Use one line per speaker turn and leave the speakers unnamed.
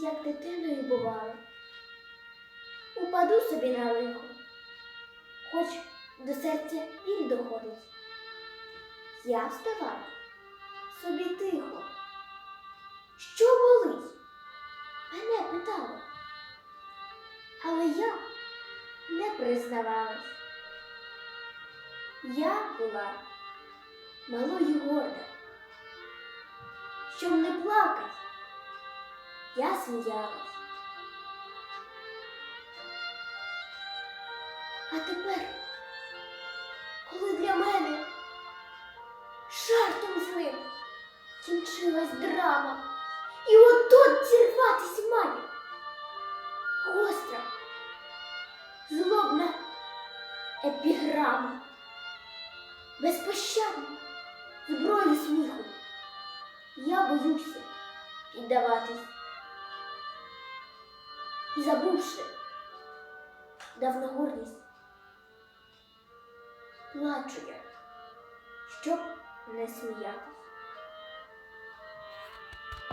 як дитиною бувала. Упаду собі на лихо, хоч до серця біль доходить. Я вставала собі тихо. Що болить? Мене питали. Але я не признавалась. Я була малою горда. Щоб не плакать, я сміялась. А тепер, коли для мене жартом злим кінчилась драма, і от-от зірватись має гостра, злобна епіграма, безпощадна зброю сміху. Я боюся піддаватись. І забувши давно гордість, плачу я, щоб не сміятись.